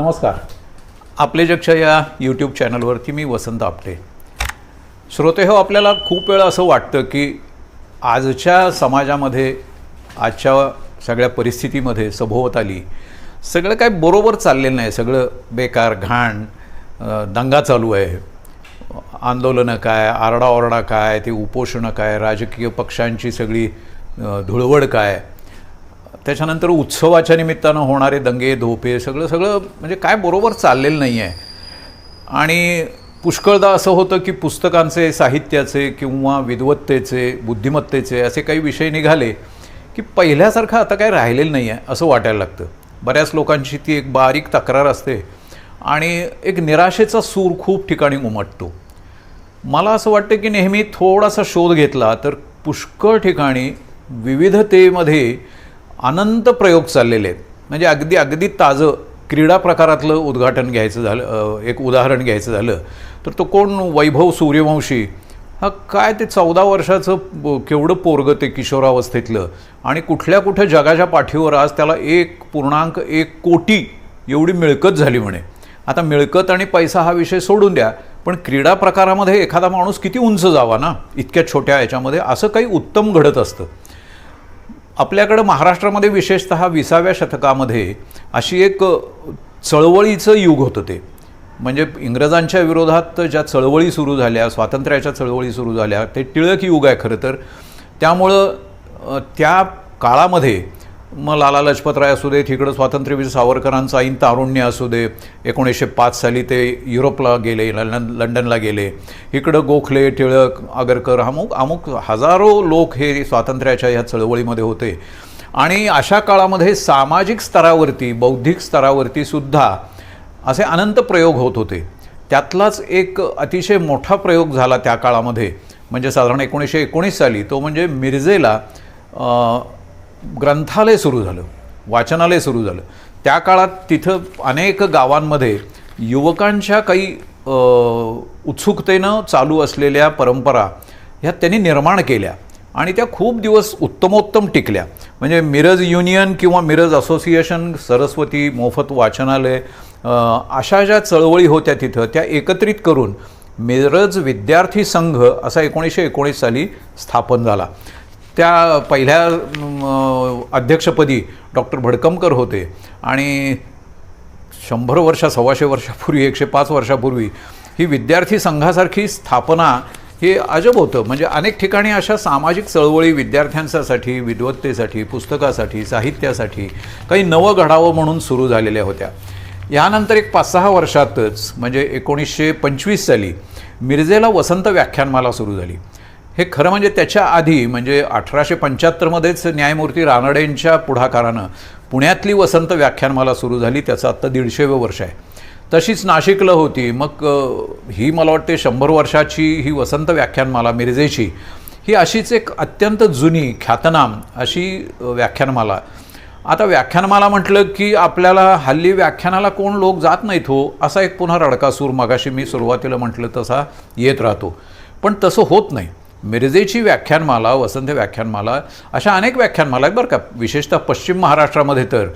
नमस्कार. आपले जगच्या या यूट्यूब चॅनलवरती मी वसंत आपटे. श्रोते हो आपल्याला खूप वेळा असं वाटतं की आजच्या समाजामध्ये आजच्या सगळ्या परिस्थितीमध्ये सभोवताली सगळं काय बरोबर चाललेलं नाही. सगळं बेकार घाण दंगा चालू आहे. आंदोलनं काय आरडाओरडा काय ते उपोषणं काय राजकीय पक्षांची सगळी धुळवड काय त्याच्यानंतर उत्सवाच्या निमित्तानं होणारे दंगे धोपे सगळं सगळं म्हणजे काय बरोबर चाललेलं नाही आहे आणि पुष्कळदा असं होतं की पुस्तकांचे साहित्याचे किंवा विद्वत्तेचे बुद्धिमत्तेचे असे काही विषय निघाले की पहिल्यासारखं आता काय राहिलेलं नाही आहे असं वाटायला लागतं. बऱ्याच लोकांची ती एक बारीक तक्रार असते आणि एक निराशेचा सूर खूप ठिकाणी उमटतो. मला असं वाटतं की नेहमी थोडासा शोध घेतला तर पुष्कळ ठिकाणी विविधतेमध्ये अनंत प्रयोग चाललेले आहेत. म्हणजे अगदी अगदी ताजं क्रीडा प्रकारातलं उद्घाटन घ्यायचं झालं एक उदाहरण घ्यायचं झालं तर तो कोण? वैभव सूर्यवंशी. हा काय ते चौदा वर्षाचं केवढं पोरगं ते किशोरावस्थेतलं? आणि कुठल्या कुठं जगाच्या पाठीवर आज त्याला एक पूर्णांक एक कोटी एवढी मिळकत झाली म्हणे. आता मिळकत आणि पैसा हा विषय सोडून द्या पण क्रीडा प्रकारामध्ये एखादा माणूस किती उंच जावा ना? इतक्या छोट्या याच्यामध्ये असं काही उत्तम घडत असतं. आपल्याकडं महाराष्ट्रामध्ये विशेषतः विसाव्या शतकामध्ये अशी एक चळवळीचं युग होतं ते. म्हणजे इंग्रजांच्या विरोधात ज्या चळवळी सुरू झाल्या स्वातंत्र्याच्या चळवळी सुरू झाल्या ते टिळक युग आहे खरं तर. त्यामुळं त्या काळामध्ये मग लाला लजपतराय असू देत इकडं स्वातंत्र्यवीर सावरकरांचं ऐन तारुण्य असू दे एकोणीसशे पाच साली ते युरोपला गेले लंडन लंडनला गेले. इकडं गोखले टिळक आगरकर अमुक अमुक हजारो लोक हे स्वातंत्र्याच्या ह्या चळवळीमध्ये होते. आणि अशा काळामध्ये सामाजिक स्तरावरती बौद्धिक स्तरावरती सुद्धा असे अनंत प्रयोग होत होते. त्यातलाच एक अतिशय मोठा प्रयोग झाला त्या काळामध्ये. म्हणजे साधारण एकोणीसशे एकोणीस साली तो म्हणजे मिरजेला ग्रंथालय सुरू झालं वाचनालय सुरू झालं. त्या काळात तिथं अनेक गावांमध्ये युवकांच्या काही उत्सुकतेनं चालू असलेल्या परंपरा ह्या त्यांनी निर्माण केल्या आणि त्या खूप दिवस उत्तमोत्तम टिकल्या. म्हणजे मिरज युनियन किंवा मिरज असोसिएशन सरस्वती मोफत वाचनालय अशा ज्या चळवळी होत्या तिथं त्या एकत्रित करून मिरज विद्यार्थी संघ असा एकोणीसशे एकोणीस साली स्थापन झाला. त्या पहिल्या अध्यक्षपदी डॉक्टर भडकमकर होते. आणि शंभर वर्षा सव्वाशे वर्षापूर्वी एकशे पाच वर्षापूर्वी ही विद्यार्थी संघासारखी स्थापना हे अजब होतं. म्हणजे अनेक ठिकाणी अशा सामाजिक चळवळी विद्यार्थ्यांसाठी विद्वत्तेसाठी पुस्तकासाठी साहित्यासाठी काही नवं घडावं म्हणून सुरू झालेल्या होत्या. यानंतर एक पाच सहा वर्षातच म्हणजे एकोणीसशे पंचवीस साली मिरजेला वसंत व्याख्यानमाला सुरू झाली. हे खरं म्हणजे त्याच्या आधी म्हणजे अठराशे पंच्याहत्तरमध्येच न्यायमूर्ती रानडेंच्या पुढाकारानं पुण्यातली वसंत व्याख्यानमाला सुरू झाली त्याचं आत्ता दीडशेवं वर्ष आहे. तशीच नाशिकला होती मग ही मला वाटते शंभर वर्षाची ही वसंत व्याख्यानमाला मिरजेची ही अशीच एक अत्यंत जुनी ख्यातनाम अशी व्याख्यानमाला. आता व्याख्यानमाला म्हटलं की आपल्याला हल्ली व्याख्यानाला कोण लोक जात नाहीत हो असा एक पुन्हा रडकासूर मगाशी मी सुरुवातीला म्हटलं तसा येत राहतो. पण तसं होत नाही. मिरजेची व्याख्यानमाला वसंत व्याख्यानमाला अशा अनेक व्याख्यानमाला आहेत बरं का. विशेषतः पश्चिम महाराष्ट्रामध्ये तर.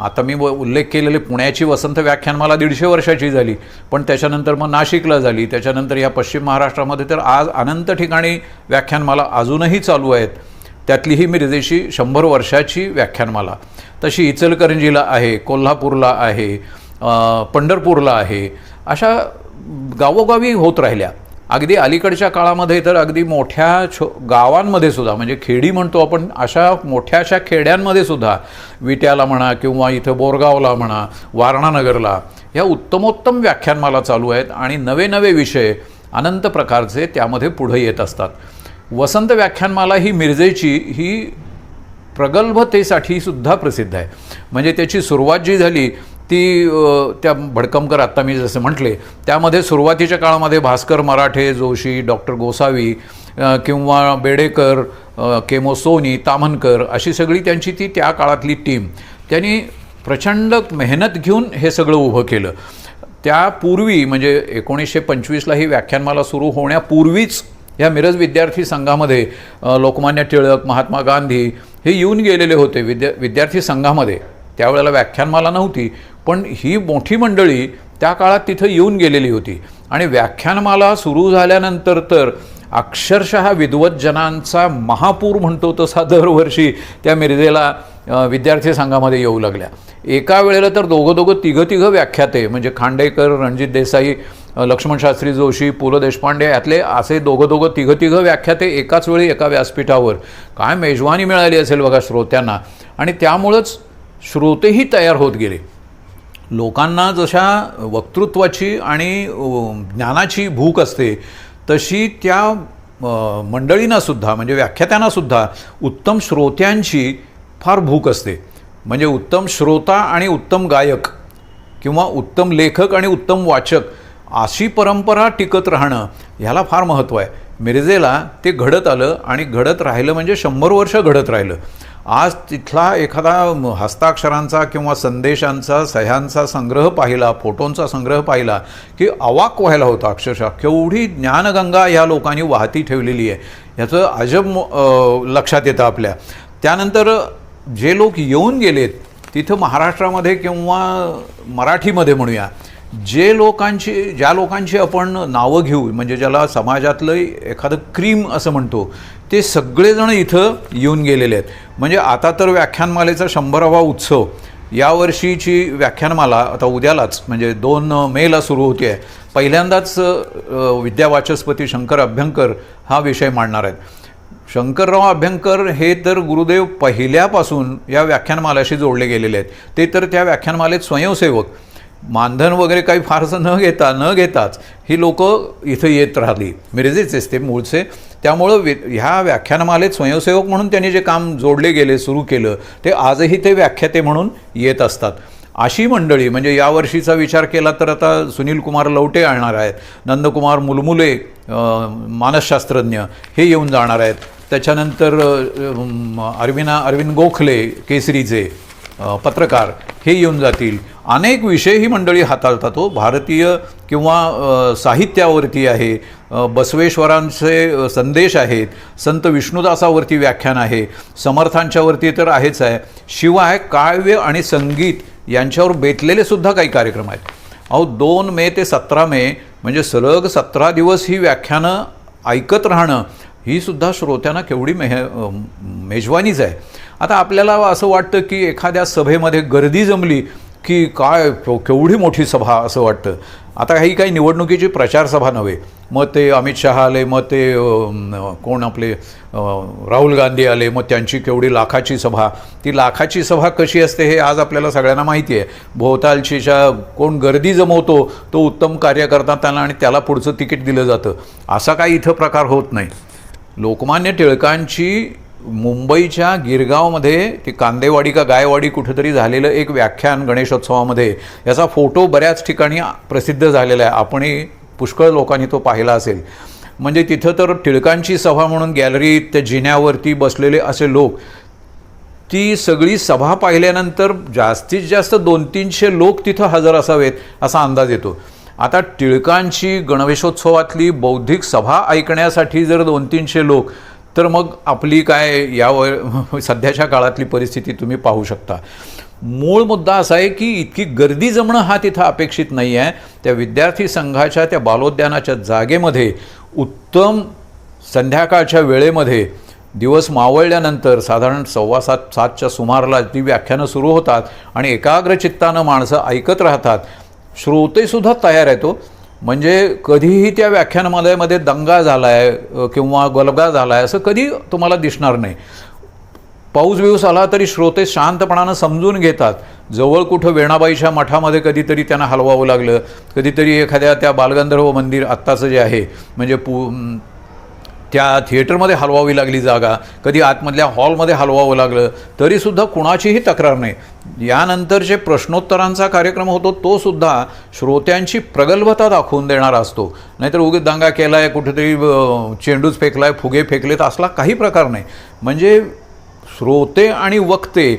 आता मी व- उल्लेख केलेले पुण्याची वसंत व्याख्यानमाला दीडशे वर्षाची झाली पण त्याच्यानंतर मग नाशिकला झाली त्याच्यानंतर या पश्चिम महाराष्ट्रामध्ये तर आज अनंत ठिकाणी व्याख्यानमाला अजूनही चालू आहेत. त्यातली ही मिरजेची शंभर वर्षाची व्याख्यानमाला. तशी इचलकरंजीला आहे कोल्हापूरला आहे पंढरपूरला आहे अशा गावोगावी होत राहिल्या. अगदी अलीकडच्या काळामध्ये तर अगदी मोठ्या छो गावांमध्ये सुद्धा म्हणजे खेडी म्हणतो आपण अशा मोठ्याशा खेड्यांमध्ये सुद्धा विट्याला म्हणा किंवा इथं बोरगावला म्हणा वारणानगरला ह्या उत्तमोत्तम व्याख्यानमाला चालू आहेत आणि नवे नवे विषय अनंत प्रकारचे त्यामध्ये पुढे येत असतात. वसंत व्याख्यानमाला ही मिरजेची ही प्रगल्भतेसाठी सुद्धा प्रसिद्ध आहे. म्हणजे त्याची सुरुवात जी झाली ती त्या भडकमकर आत्ता मी जसं म्हटले त्यामध्ये सुरुवातीच्या काळामध्ये भास्कर मराठे जोशी डॉक्टर गोसावी किंवा बेडेकर केमो सोनी ताम्हनकर अशी सगळी त्यांची ती त्या काळातली टीम त्यांनी प्रचंड मेहनत घेऊन हे सगळं उभं केलं. त्यापूर्वी म्हणजे एकोणीसशे पंचवीसला ही व्याख्यानमाला सुरू होण्यापूर्वीच या मिरज विद्यार्थी संघामध्ये लोकमान्य टिळक महात्मा गांधी हे येऊन गेलेले होते. विद्या विद्यार्थी संघामध्ये. त्यावेळेला व्याख्यानमाला नव्हती. पण ही मोठी मंडळी त्या काळात तिथं येऊन गेलेली होती. आणि व्याख्यानमाला सुरू झाल्यानंतर तर अक्षरशः विद्वज्जनांचा महापूर म्हणतो तसा दरवर्षी त्या मिरजेला विद्यार्थी संघामध्ये येऊ लागल्या. एका वेळेला तर दोघं दोघं तिघं तिघं व्याख्याते म्हणजे खांडेकर रणजित देसाई लक्ष्मणशास्त्री लक्ष्मण शास्त्री जोशी पु ल देशपांडे यातले असे दोघं दोघं तिघं तिघं व्याख्याते एकाच वेळी एका व्यासपीठावर. काय मेजवानी मिळाली असेल बघा श्रोत्यांना. आणि त्यामुळंच श्रोतेही तयार होत गेले. लोकांना जशा वक्तृत्वाची आणि ज्ञानाची भूक असते तशी त्या मंडळींनासुद्धा म्हणजे व्याख्यात्यांनासुद्धा उत्तम श्रोत्यांची फार भूक असते. म्हणजे उत्तम श्रोता आणि उत्तम गायक किंवा उत्तम लेखक आणि उत्तम वाचक अशी परंपरा टिकत राहणं ह्याला फार महत्त्व आहे. मिरजेला ते घडत आलं आणि घडत राहिलं म्हणजे शंभर वर्ष घडत राहिलं. आज तिथला एखादा हस्ताक्षरांचा किंवा संदेशांचा सह्यांचा संग्रह पाहिला फोटोंचा संग्रह पाहिला की अवाक व्हायला होता अक्षरशः. केवढी ज्ञानगंगा ह्या लोकांनी वाहती ठेवलेली आहे. याचं अजब म- लक्षात येतं आपल्या. त्यानंतर जे लोक येऊन गेलेत तिथं महाराष्ट्रामध्ये किंवा मराठीमध्ये म्हणूया जे लोकांची ज्या लोकांची आपण नावं घेऊ म्हणजे ज्याला समाजातलं एखादं क्रीम असं म्हणतो ते सगळेजण इथं येऊन गेलेले आहेत. म्हणजे आता तर व्याख्यानमालेचा शंभरावा उत्सव. यावर्षीची व्याख्यानमाला आता उद्यालाच म्हणजे दोन मेला सुरू होते आहे पहिल्यांदाच विद्यावाचस्पती शंकर अभ्यंकर हा विषय मांडणार आहेत. शंकरराव अभ्यंकर हे तर गुरुदेव पहिल्यापासून या व्याख्यानमालाशी जोडले गेलेले आहेत. ते तर त्या व्याख्यानमालेत स्वयंसेवक. मानधन वगैरे काही फारसं न घेता न घेताच ही लोक इथं येत राहिली. मिरजेचेच ते मूळचे. त्यामुळं वि ह्या व्याख्यानमालेत स्वयंसेवक म्हणून त्यांनी जे काम जोडले गेले सुरू केलं ते आजही ते व्याख्याते म्हणून येत असतात. अशी मंडळी म्हणजे यावर्षीचा विचार केला तर आता सुनील कुमार लवटे आणणार आहेत नंदकुमार मुलमुले मानसशास्त्रज्ञ हे येऊन जाणार आहेत. त्याच्यानंतर अरविना अरविंद गोखले केसरीचे पत्रकार हे येऊन जातील. अनेक विषय ही मंडळी हाताळतात हो. भारतीय किंवा साहित्यावरती आहे. बसवेश्वरांचे संदेश आहेत. संत विष्णुदासावरती व्याख्यान आहे. समर्थांच्यावरती तर आहेच आहे. शिवाय काव्य आणि संगीत यांच्यावर बेतलेले सुद्धा काही कार्यक्रम आहेत. अहो दोन मे ते सतरा मे म्हणजे सलग सतरा दिवस ही व्याख्यानं ऐकत राहणं ही सुद्धा श्रोत्यांना केवढी मेह मेजवानीच आहे. आता आपल्याला असं वाटतं की एखाद्या सभेमध्ये गर्दी जमली की काय केवढी मोठी सभा असं वाटतं? आता ही काही निवडणुकीची प्रचार सभा नव्हे. मग ते अमित शहा आले मग ते कोण आपले राहुल गांधी आले मग त्यांची केवढी लाखाची सभा. ती लाखाची सभा कशी असते हे आज आपल्याला सगळ्यांना माहिती आहे. भोवतालशीच्या कोण गर्दी जमवतो तो उत्तम कार्य करतात त्यांना आणि त्याला पुढचं तिकीट दिलं जातं. असा काही इथं प्रकार होत नाही. लोकमान्य टिळकांची मुंबईच्या गिरगावमध्ये ती कांदेवाडी का गायवाडी कुठेतरी झालेलं एक व्याख्यान गणेशोत्सवामध्ये याचा फोटो बऱ्याच ठिकाणी प्रसिद्ध झालेला आहे. आपणही पुष्कळ लोकांनी तो पाहिला असेल. म्हणजे तिथं तर टिळकांची सभा म्हणून गॅलरीत त्या जिन्यावरती बसलेले असे लोक ती सगळी सभा पाहिल्यानंतर जास्तीत जास्त दोन तीनशे लोक तिथं हजर असावेत असा अंदाज येतो. आता टिळकांची गणवेशोत्सवातली बौद्धिक सभा ऐकण्यासाठी जर दोन तीनशे लोक तर मग आपली काय यावर सध्याच्या काळातली परिस्थिती तुम्ही पाहू शकता. मूळ मुद्दा असा आहे की इतकी गर्दी जमणं हा तिथं अपेक्षित नाही आहे. त्या विद्यार्थी संघाच्या त्या बालोद्यानाच्या जागेमध्ये उत्तम संध्याकाळच्या वेळेमध्ये दिवस मावळल्यानंतर साधारण सव्वा सात सातच्या सुमाराला ती व्याख्यानं सुरू होतात आणि एकाग्र चित्तानं माणसं ऐकत राहतात. श्रोतेसुद्धा तयार आहे तो हो. म्हणजे कधीही त्या व्याख्यानमालेमध्ये दंगा झाला आहे किंवा गलगा झाला आहे असं कधी तुम्हाला दिसणार नाही. पाऊस बिऊस आला तरी श्रोते शांतपणानं समजून घेतात. जवळ कुठं वेणाबाईच्या मठामध्ये कधीतरी त्यांना हलवावं लागलं. कधीतरी एखाद्या त्या बालगंधर्व मंदिर आत्ताचं जे आहे म्हणजे पु त्या थिएटरमध्ये हलवावी लागली जागा कधी आतमधल्या हॉलमध्ये हलवावं लागलं तरीसुद्धा कुणाचीही तक्रार नाही. यानंतर जे प्रश्नोत्तरांचा कार्यक्रम होतो तो सुद्धा श्रोत्यांची प्रगल्भता दाखवून देणारा असतो. नाहीतर उगीच दंगा केला आहे कुठेतरी चेंडूच फेकला आहे फुगे फेकलेत असला काही प्रकार नाही. म्हणजे श्रोते आणि वक्ते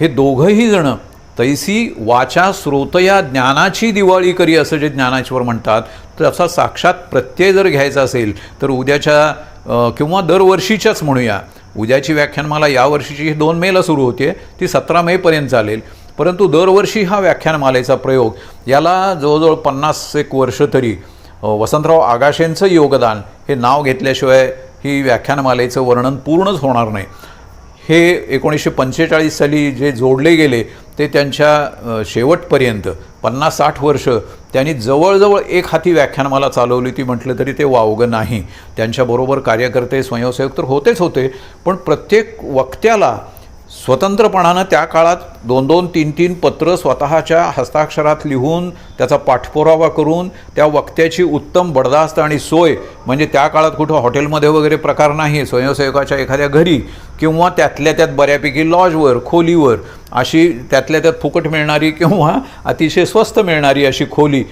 हे दोघंही जणं तैसी वाचा श्रोतया ज्ञानाची दिवाळी करी असं जे ज्ञानाश्वर म्हणतात तसा साक्षात प्रत्यय जर घ्यायचा असेल तर उद्याच्या किंवा दरवर्षीच्याच म्हणूया. उद्याची व्याख्यानमाला यावर्षीची ही दोन मेला सुरू होते ती सतरा मेपर्यंत चालेल. परंतु दरवर्षी हा व्याख्यानमालेचा प्रयोग याला जवळजवळ पन्नास एक वर्ष तरी वसंतराव आगाशेंचं योगदान हे नाव घेतल्याशिवाय ही व्याख्यानमालेचं वर्णन पूर्णच होणार नाही. हे एकोणीसशे पंचेचाळीस साली जे जोडले गेले ते त्यांच्या शेवटपर्यंत पन्नास साठ वर्ष त्यांनी जवळजवळ एक हाती व्याख्यानमाला चालवली ती म्हटलं तरी ते वावगं नाही. त्यांच्याबरोबर कार्यकर्ते स्वयंसेवक तर होतेच होते पण प्रत्येक वक्त्याला स्वतंत्रपणानं त्या काळात दोन दोन तीन तीन पत्र स्वतःच्या हस्ताक्षरात लिहून त्याचा पाठपुरावा करून त्या वक्त्याची उत्तम बडदास्त आणि सोय म्हणजे त्या काळात कुठं हॉटेलमध्ये वगैरे प्रकार नाही स्वयंसेवकाच्या एखाद्या घरी किंवा त्यातल्या त्यात बऱ्यापैकी लॉजवर खोलीवर अशी त्यातल्या त्यात फुकट मिळणारी किंवा अतिशय स्वस्त मिळणारी अशी खोली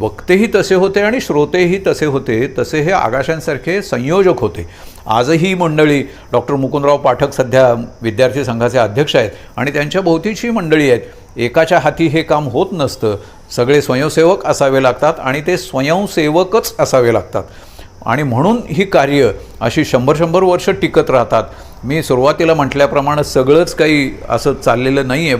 वक्तेही तसे होते आणि श्रोतेही तसे होते तसे हे आगाशांसारखे संयोजक होते. आजही ही मंडळी डॉक्टर मुकुंदराव पाठक सध्या विद्यार्थी संघाचे अध्यक्ष आहेत आणि त्यांच्या भोवतीची मंडळी आहेत. एकाच्या हाती हे काम होत नसतं. सगळे स्वयंसेवक असावे लागतात आणि ते स्वयंसेवकच असावे लागतात. आणि म्हणून ही कार्य अशी शंभर शंभर वर्ष टिकत राहतात. मी सुरुवातीला म्हटल्याप्रमाणे सगळंच काही असं चाललेलं नाही आहे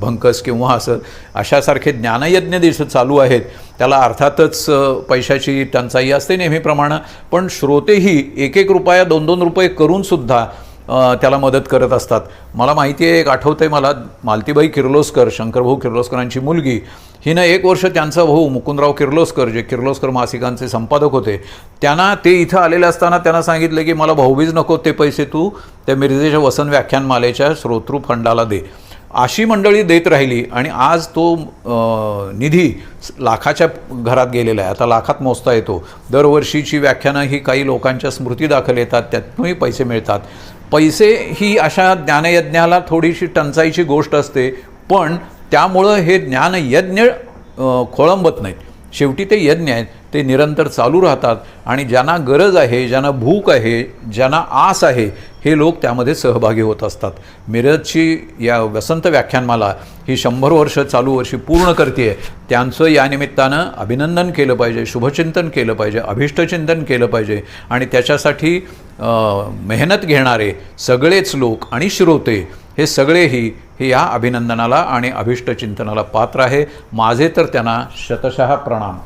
भंकस किंवा असं अशासारखे ज्ञानयज्ञ देश चालू आहेत. त्याला अर्थातच पैशाची टंचाई असते नेहमीप्रमाणे. पण श्रोतेही एक एक रुपया दोन दोन रुपये करूनसुद्धा त्याला मदत करत असतात. मला माहिती आहे एक आठवतं आहे मला मालतीबाई किर्लोस्कर शंकरभाऊ किर्लोस्करांची मुलगी हिनं एक वर्ष त्यांचा भाऊ मुकुंदराव किर्लोस्कर जे किर्लोस्कर मासिकांचे संपादक होते त्यांना ते इथं आलेले असताना त्यांना सांगितलं की मला भाऊबीज नको ते पैसे तू त्या मिरजेच्या वसन व्याख्यानमालेच्या श्रोतृ फंडाला दे. अशी मंडळी देत राहिली आणि आज तो निधी लाखाच्या घरात गेलेला आहे. आता लाखात मोजता येतो. दरवर्षीची व्याख्यानं ही काही लोकांच्या स्मृती दाखल येतात त्यातूनही पैसे मिळतात. पैसे ही अशा ज्ञानयज्ञाला थोडीशी टंचाईची गोष्ट असते पण त्यामुळं हे ज्ञानयज्ञ खोळंबत नाहीत. शेवटी ते यज्ञ आहेत ते निरंतर चालू राहतात. आणि ज्यांना गरज आहे ज्यांना भूक आहे ज्यांना आस आहे हे लोक त्यामध्ये सहभागी होत असतात. मिरजची या वसंत व्याख्यानमाला ही शंभर वर्ष चालू वर्षी पूर्ण करते त्यांचं या निमित्तानं अभिनंदन केलं पाहिजे शुभचिंतन केलं पाहिजे अभिष्टचिंतन केलं पाहिजे आणि त्याच्यासाठी मेहनत घेणारे सगळेच लोक आणि श्रोते हे सगळेही हे या अभिनंदनाला आणि अभिष्टचिंतनाला पात्र आहे. माझे तर त्यांना शतशः प्रणाम.